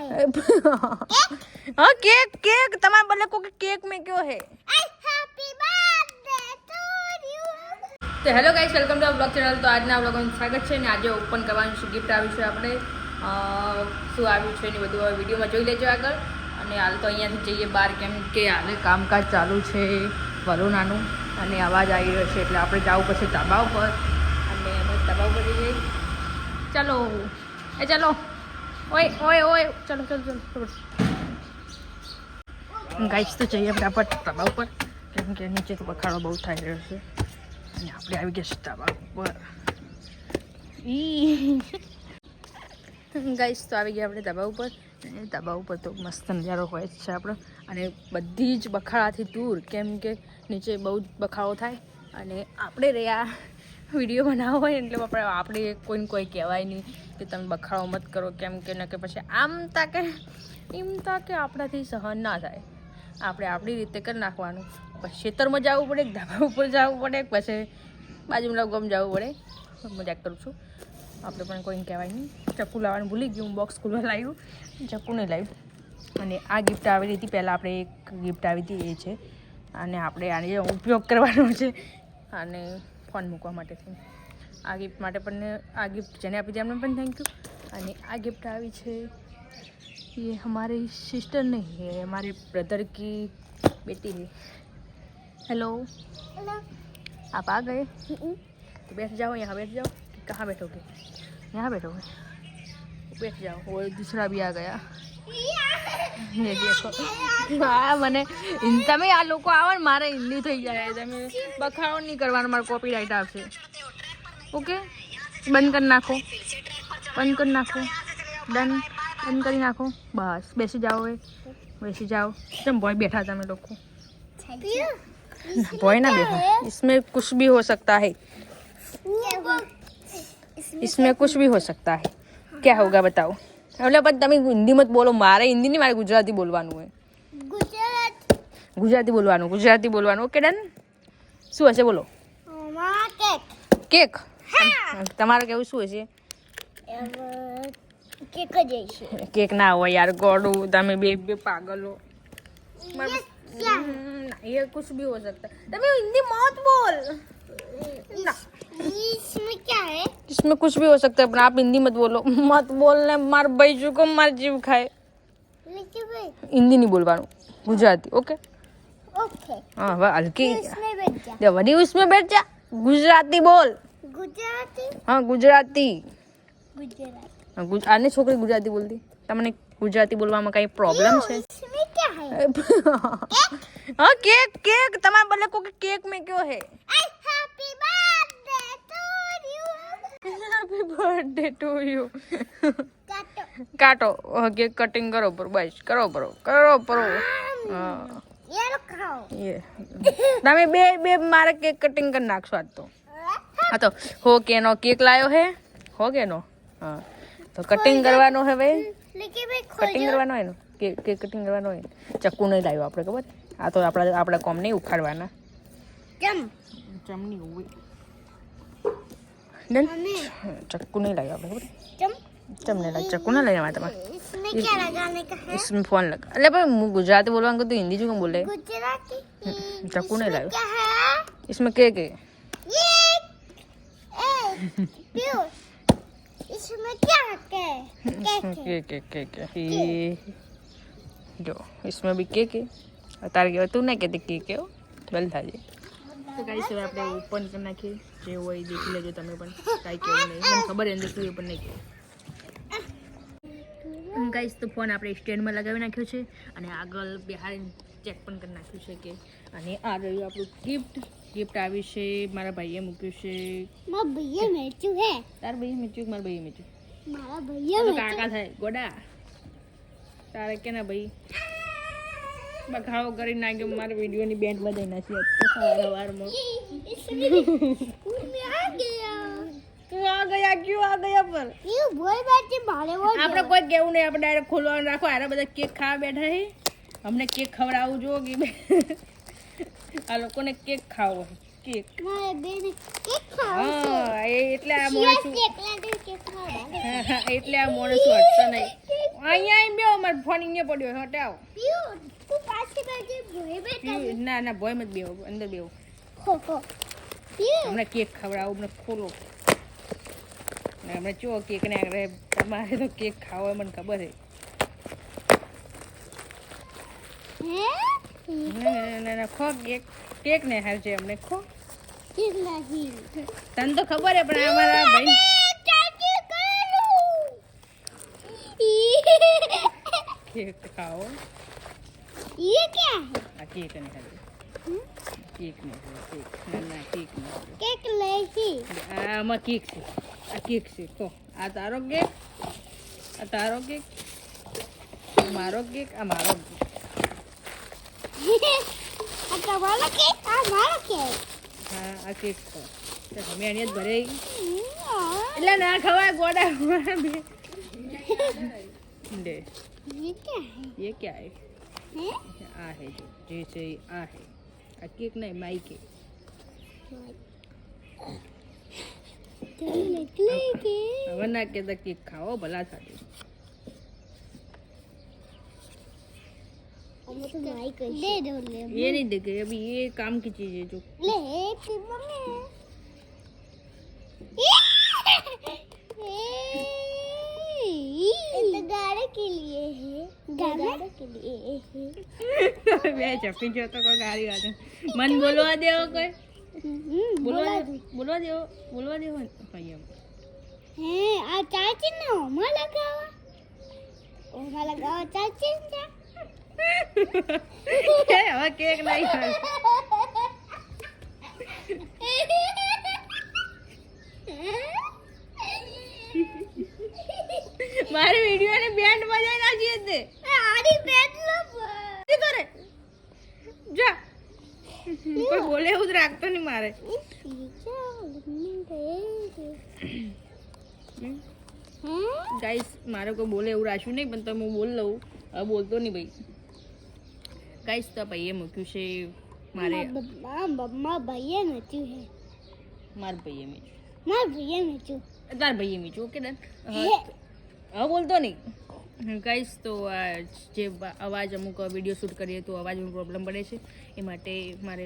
હા cake cake. તમારા બદલે કોઈ કેક મેં કયો હે તો hello guys welcome to blog channel. તો આજના બ્લોગનું સ્વાગત છે ને આજે ઓપન કરવાનું છે ગિફ્ટ આવ્યું છે આપણે. શું આવ્યું છે એની બધું વિડીયોમાં જોઈ લેજો આગળ. અને હાલ તો અહીંયાથી જઈએ બહાર કેમ કે હાલે કામકાજ ચાલુ છે વરુણાનું. અને અવાજ આવી રહ્યો છે એટલે આપણે જવું પડશે ધાબા ઉપર. અને બસ ધાબા ઉપર જઈએ. ચાલો. એ ચાલો. ઓય ઓય ઓય. ચલો ચલો ગાઈસ, તો જઈએ ફટાફટ ધાબા ઉપર. કેમ કે નીચે તો બખાડો બહુ થઈ રહ્યો છે. અને આપણે આવી ગયા છીએ ધાબા ઉપર. ગાઈસ, તો આવી ગયા આપણે ધાબા ઉપર. અને ધાબા ઉપર તો મસ્ત નજારો હોય જ છે આપણો. અને બધી જ બખાડાથી દૂર. કેમ કે નીચે બહુ જ બખાડો થાય. અને આપણે રહ્યા વીડિયો બનાવવો હોય એટલે આપણે આપણે કોઈને કોઈ કહેવાય નહીં કે તમે બખાડો મત કરો કેમ કે ન કે પછી આમ તાકે એમ તાકે આપણાથી સહન ના થાય. આપણે આપણી રીતે કરી નાખવાનું. પછી ખેતરમાં જવું પડે કે ધાબા ઉપર જવું પડે કે પછી બાજુમાં ગમ જવું પડે. મજાક કરું છું. આપણે પણ કોઈને કહેવાય નહીં. ચપ્પુ લાવવાનું ભૂલી ગયું બોક્સ ખુલવા લાવ્યું ચપ્પુ નહીં લાવ્યું અને આ ગિફ્ટ આવેલી હતી, પહેલાં આપણે એક ગિફ્ટ આવી હતી, એ છે. અને આપણે આને ઉપયોગ કરવાનો છે. અને ફોન મૂકવા માટે થઈ આ ગિફ્ટ માટે પણ આ ગિફ્ટ જેને આપી હતી એમને પણ થેન્ક યુ અને આ ગિફ્ટ આવી છે ये हमारे सिस्टर नहीं है हमारे ब्रदर की बेटी है हेलो हेलो आप आ गए तो बैठ जाओ यहाँ बैठ जाओ कहाँ बैठोगे यहाँ बैठोगे बैठ जाओ वो दूसरा भी आ गया ये देखो હા મને હિન્દ- તમે આ લોકો આવો ને મારે હિન્દી થઈ જાય તમે બખાડો નહીં કરવાનો મારે કોપીરાઇટ આવશે ઓકે બંધ કરી નાખો બંધ કરી નાખો ડન બંધ કરી નાખો બસ બેસી જાઓ હવે બેસી જાઓ કેમ ભોય બેઠા તમે લોકો थैंक यू भोय ना बैठा इसमें कुछ भी हो सकता है इसमें कुछ भी हो सकता है क्या होगा बताओ એટલે પણ તમે હિન્દી મત બોલો મારે હિન્દી નહીં મારે ગુજરાતી બોલવાનું હોય गुजरात ગુજરાતી બોલવાનું ગુજરાતી બોલવાનું ઓકે ડન શું હશે બોલો मामा केक કેક તમારે કેવું શું હશે केक जैसे કેક ના હોય યાર ગોડું તમે બે બે પાગલો મારે- क्या हम्म, ये कुछ भी हो सकता है તમે हिंदी मत बोल ना इसमें क्या है इसमें कुछ भी हो सकता है पर आप हिंदी मत बोलो मत बोलने मार भाई को मार जीव खाए लेकिन भाई હિન્દી નહીં બોલવાનું ગુજરાતી ઓકે ओके હા હવે હલકી इसमें बैठ जा દે વડી ઉસમે બેઠ જા ગુજરાતી બોલ गुजराती હા ગુજરાતી गुजराती હા, ગુજ- આને છોકરી ગુજરાતી બોલતી તમને ગુજરાતી બોલવામાં કઈ પ્રોબ્લેમ છે इसमें क्या है હા કેક કેક તમારા બદલે કોઈ કેક મેં કયો હે હેપી બર્થડે ટુ યુ કાટો હગે કટિંગ કરો પર બસ કરો પરો કરો પરો તમે બે બે મારે કેક કટિંગ કરી નાખશો આજ તો. હા તો હો કે કેનો કેક લાયો હે? હો કે કેનો? હા. તો કટિંગ કરવાનો હે ભાઈ કટિંગ કરવાનો એનો? કેક કેક કટિંગ કરવાનો હોય. ચક્કુ નહીં લાવ્યો આપણે ખબર? આ તો આપણા આપણે કોમ નહીં ઉખાડવાના. કેમ ચમની હોય ડન मम्मी ચક્કુ નહીં લાવ્યો આપણે ખબર जम ચમને લાગ ચક્કુ ના લાવ્યા તમારે इसमें क्या लगाने का है इसमें फोन लगा એટલે ભાઈ હું ગુજરાતી બોલવાનું કીધું હિન્દી શું બોલે गुजराती ચક્કુ નહીં લાવ્યો क्या है इसमें કેક है ये ए प्यू इसमें क्या है केक है કેક કેક કેક એ જો इसमें भी કેક है તારે કહેવાય તું નહીં કહેતી કેક હો બલ થાય તો ગાઈસ હવે આપણે ઓપન કરી નાખીએ જે હોય દેખી લેજો તમે પણ. કાંઈ કેવું નહીં. મને ખબર અંદર શું પણ નહીં કહેવું ગાઈશ તો ફોન આપણે સ્ટેન્ડમાં લગાવી નાખ્યો છે અને આગળ બિહાર ચેક પણ કરી નાખ્યું છે કે અને આ રહ્યું આપણું ગિફ્ટ ગિફ્ટ આવી છે મારા ભાઈએ મૂક્યું છે. મારા ભાઈએ મેચ્યું હે. તાર ભાઈએ મેચ્યું મારા ભાઈએ મેચ્યું મારા ભાઈએ કાકા થાય. ગોડા. તારે કે ના ભાઈ? બખાડો કરી નાખ્યો મારા વિડીયોની બેન્ડ બધાઈ નાખી સવાર સવારમાં તું આ ગયા ક્યું આ ગયા પર? આપણે કોઈ કેવું નહીં આપણે ડાયરેક્ટ ખોલવાનું રાખો આરા બધા કેક ખાવા બેઠા હે અમને કેક ખવડાવવું જો કે આ લોકોને કેક ખાવો હોય કેક હા એટલે આ માણસ એટલે આ માણસ હટતો નહીં. અહીંયા આવીને બેહો પર ફોન અહીંયા પડ્યો હટાવ. ના ના ભોય મત બેવો અંદર પીયું હમણાં કેક ખવડાવો હમણાં ખોલો. ને હમણાં ચો કેક ને આગળ તમારે તો કેક ખાવો મને ખબર છે. ના, ના, ખો કેક કેક ને હાલ છે અમને ખો. તને તો ખબર હે પણ અમારા ભાઈ ચાચી કરું કેક ખાઓ ये क्या है આ કેક ને હાલ કેક ને હાલ કેક ના ના કેક ને હાલ केक लेगी આ આમાં કેક છે આ કેક છે ખો આ તારો કેક આ તારો કેક આ મારો કેક આ મારો કેક अच्छा वाला केक हमारा केक હા આ કેક ખો તો તમે આની જ ભરે એટલે ના ખવાય ગોડા બે ले ये क्या है ये क्या है हैं आ है जो जैसे आ है आ केक नहीं माई के तो निकलेगी वरना के तो केक खाओ भला था हम तो माई कर दे दो ले ये नहीं देखे अभी ये काम की चीज है जो ले की मम्मी ये तो गाने के लिए है गाने के लिए है બે ચપી જો તો કોઈ ગાડી વાત મન બોલવા દેવો કોઈ हम्म, બોલવા बोला દે- બોલવા દેવો બોલવા દેવો ને ભાઈ એમ है आ चाची ने ओमा लगावा ओमा लगावा चाची ने એ હવે કેક ખાય. મારી વીડિયો ને બેન્ડ બજાવી નાખી દે આડી બેટલો શું કરે? જા. કોઈ બોલે એવું જ રાખતો નહીં મારે. ગાઈસ મારે કોઈ બોલે એવું રાખ્યું નહીં પણ તમે હું બોલ લઉં. હવે બોલતો નહીં ભાઈ. ગાઈસ તો ભાઈએ મૂક્યું છે મારે મમ્મા ભાઈએ નચ્યું છે. મારા ભાઈએ મૂક્યું માર ભાઈએ નચ્યું તાર ભાઈએ મૂક્યું ઓકે ડન. હા બોલતો નહીં. ગાઈસ તો આ જે અવાજ અમુક વીડિયો શૂટ કરીએ તો અવાજમાં પ્રોબ્લેમ પડે છે. એ માટે મારે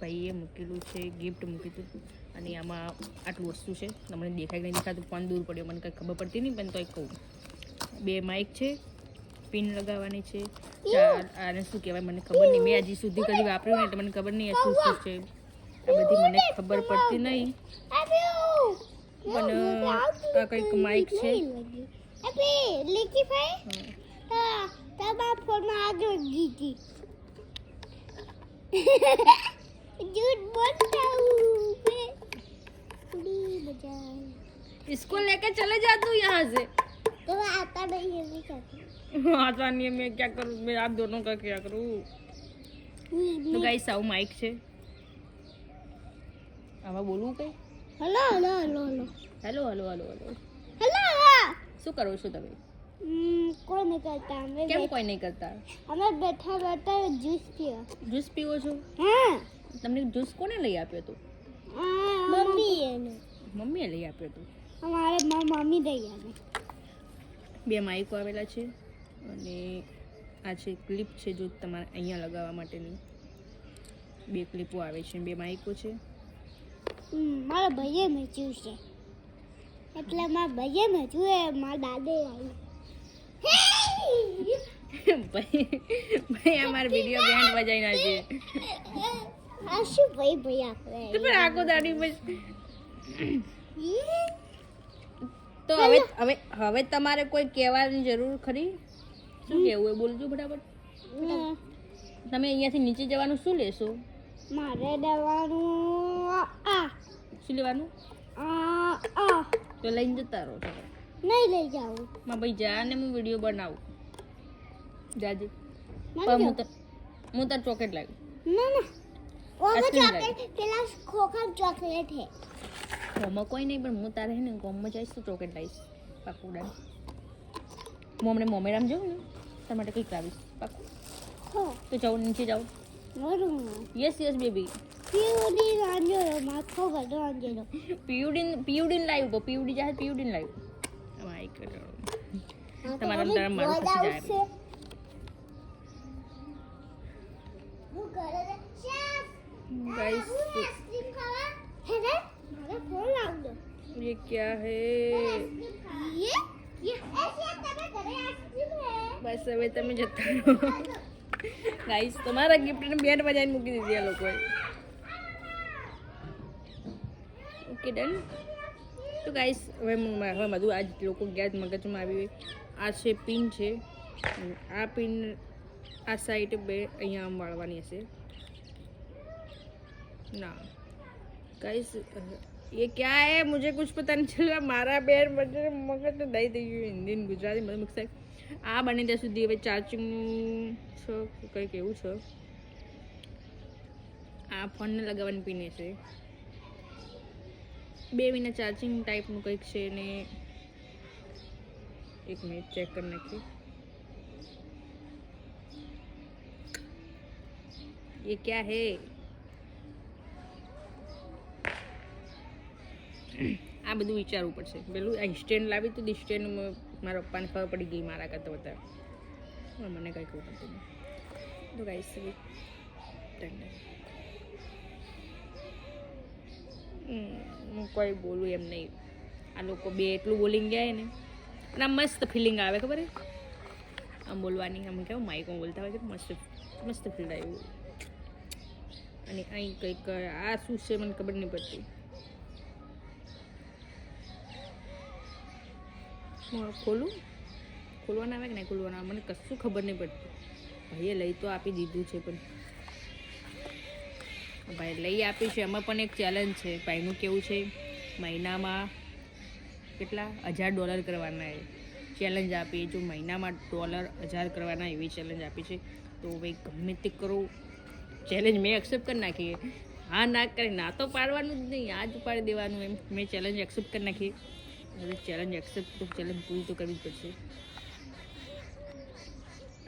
ભાઈએ મૂકેલું છે ગિફ્ટ મૂકી હતું અને આમાં આટલું વસ્તુ છે. તમને દેખાય નહીં દેખાતું ફોન દૂર પડ્યો મને કંઈ ખબર પડતી નહીં પણ તોય કહું. બે માઇક છે. પિન લગાવવાની છે ચાર આને શું કહેવાય મને ખબર નહીં મેં હજી સુધી કદી વાપર્યું નહીં એટલે મને ખબર નહીં આ શું શું છે આ બધી મને ખબર પડતી નહીં આપ્યું પણ આ કંઈક માઇક છે અબે લેકી ભાઈ હમ. તા તમારા ફોનમાં આગળ ગીતી झूठ बोलता हूँ मैं उड़ी बजाए इसको लेकर चले जा तू यहाँ से तो मैं आता नहीं है मैं क्या आता नहीं है मैं क्या करूँ मैं आप दोनों का क्या करूँ करूँ તો ગાઈસ આવું માઇક છે આમાં બોલવું કઈ hello hello hello hello hello hello hello hello hello શું કરો છો તમે हम्म कौन नहीं करता हमें કેમ बैठ- કોઈ નહીં કરતા हमें बैठा बैठा जूस पिया જ્યુસ પીવો છો हाँ તમને જ્યુસ કોને લઈ આપ્યો હતો मम्मी है ना મમ્મીએ લઈ આપ્યો હતો हमारे माँ मम्मी दे हमें બે માઇકો આવેલા છે અને આ છે ક્લિપ છે જો તમારે અહીંયા લગાવવા માટેની. બે ક્લિપો આવે છે બે માઇકો છે. મારા ભાઈએ મેચ્યું છે. એટલે મારા ભાઈએ મેચ્યું એ મારા દાદે ભાઈ ભાઈ આ મારા વીડિયો બેન્ડ ના છે. આ શું ભાઈ ભાઈ આપણે તો પણ આખો દાડી બસ તો હવે હવે હવે તમારે કોઈ કહેવાની જરૂર ખરી? શું કહેવું એ બોલજો ફટાફટ. તમે અહીંયાથી નીચે જવાનું શું લેશો? મારે દેવાનું આ. શું લેવાનું? આ આ. તો લઈને જતા રહો નહીં લઈ જાઉં. માં ભાઈ જા ને હું વીડિયો બનાવું. જાજે. પણ હું તાર હું તાર ચોકેટ લાવી. ના ના. ઓમાં ચોકલેટ પેલા ખોખા ચોકલેટ હે. હોમાં કોઈ નહીં પણ હું તારે ને ગોમમાં જઈશ તો ચોકેટ લાવીશ. પાકું ડાન હું હમણાં મોમેરામ જાઉં ને તારા માટે કંઈક લાવીશ. પાકું. તો જાઉં નીચે જાઉં. યસ યસ બેબી પીયુડીન આંજેલો માથો ગઢો આંજેલો પીયુડીન પીયુડીન લાઈવ તો પીયુડી જાહે પીયુડીન લાઈવ તમારા તારા મારું પછી બસ હવે તમે જતા રહો. ગાઈસ તમારા ગિફ્ટને બેટ બજાવીને મૂકી દીધી આ લોકોએ. ઓકે ડન તો ગાઈસ હવે હવે બધું આજ લોકો ગયા મગજમાં આવ્યું આ છે પિન છે. આ પિન આ સાઈડ બે અહીંયા આમ વાળવાની હશે. ના. ગાઈસ ये क्या है मुझे कुछ पता नहीं चल रहा मारा બેર મગજ મગજ તો દઈ થઈ ગયું હિન્દી ને ગુજરાતી બધું મિક્સ થાય આ બને ત્યાં સુધી હવે ચાર્જિંગનું છે કંઈક એવું છે આ ફોનને લગાવવાની પીને છે બે મહિના ચાર્જિંગ ટાઈપનું કંઈક છે ને એક મિનિટ ચેક કરી નાખીએ ये क्या है આ બધું વિચારવું પડશે. પેલું આ સ્ટેન્ડ લાવી તો સ્ટેન્ડ મારા પપ્પાને ખબર પડી ગઈ મારા કરતાં વધારે. મને કંઈ ખબર પડતું નહીં. તો ગાઈસ હું કોઈ બોલું એમ નહીં. આ લોકો બે એટલું બોલિંગ ગયા ને અને આ મસ્ત ફિલિંગ આવે, ખબર આમ બોલવાની, આમ કેવું માઇકમાં બોલતા હોય કે મસ્ત મસ્ત ફીલ આવ્યું અને અહીં કંઈક આ શું છે મને ખબર નહીં પડતી હું આ ખોલું? ખોલવાના આવે કે નહીં ખોલવાના? મને કશું ખબર નહીં પડતી. ભાઈએ લઈ તો આપી દીધું છે પણ. ભાઈ લઈ આપ્યું છે. એમાં પણ એક ચેલેન્જ છે. ભાઈનું કેવું છે? મહિનામાં કેટલા? હજાર ડોલર કરવાના એ ચેલેન્જ આપી. જો મહિનામાં ડોલર હજાર કરવાના એવી ચેલેન્જ આપી છે, તો ભાઈ ગમે તે કરો. ચેલેન્જ મેં એક્સેપ્ટ કરી નાખી. હા, ના કરે. ના તો પાડવાનું જ નહીં. આ જ પાડી દેવાનું એમ. મેં ચેલેન્જ એક્સેપ્ટ કરી નાખી. હવે ચેલેન્જ એક્સેપ્ટ તો ચેલેન્જ પૂરી તો કરવી જ પડશે.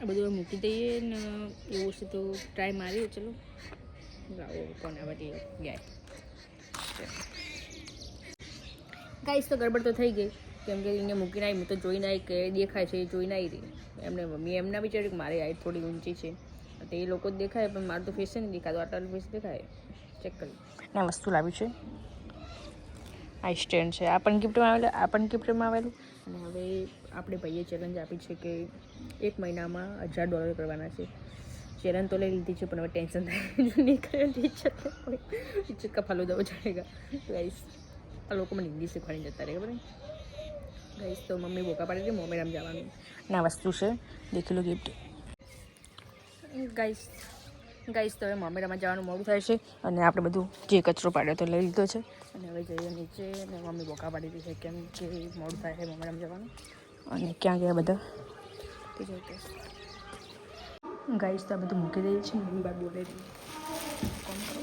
આ બધું મૂકી દઈએ ને એવું છે તો ટ્રાય મારીએ, ચલો. લાવો કોને બધી ગાય ગાઈસ તો ગડબડ તો થઈ ગઈ. કેમ કે એને મૂકીને આવી હું તો જોઈને આવી, કે દેખાય છે, એ જોઈને આવી રહી. એમને મમ્મી એમના વિચાર્યું કે મારી હાઈટ થોડી ઊંચી છે. તો એ લોકો જ દેખાય, પણ મારું તો ફેસ નહીં દેખાતું. આટલું ફેસ દેખાય. ચેક કરી. ના વસ્તુ લાવી છે. આ સ્ટેન્ડ છે. આ પણ ગિફ્ટમાં આવેલું આ પણ ગિફ્ટમાં આવેલું? અને હવે આપણે ભાઈએ ચેલેન્જ આપી છે કે એક મહિનામાં હજાર ડોલર કરવાના છે. ચેલેન્જ તો લઈ લીધી છે પણ હવે ટેન્શન થાય ઇજ્જત ઇજ્જત કા ફાલો દવો ચડેગા. ગાઈસ આ લોકો મને હિન્દી શીખવાડીને જતા રહે ખબર ગાઈસ તો મમ્મી બોકા પાડી હતી મોમેરામ જવાનું. ના વસ્તુ છે. દેખી લો ગિફ્ટ ગાઈસ ગાઈસ તો હવે મોમેરામાં જવાનું મોડું થાય છે. અને આપણે બધું જે કચરો પાડ્યો તો લઈ લીધો છે. અને હવે જઈએ નીચે અને મમ્મી બોકા પાડી દીધી છે કેમ કે મોડું થાય છે મમ્મી જવાનું. અને ક્યાં ગયા બધા? તે જોઈએ ગાઈસ તો બધું મૂકી દઈએ છીએ. મમ્મી બાદ બોલે કોણ કરો?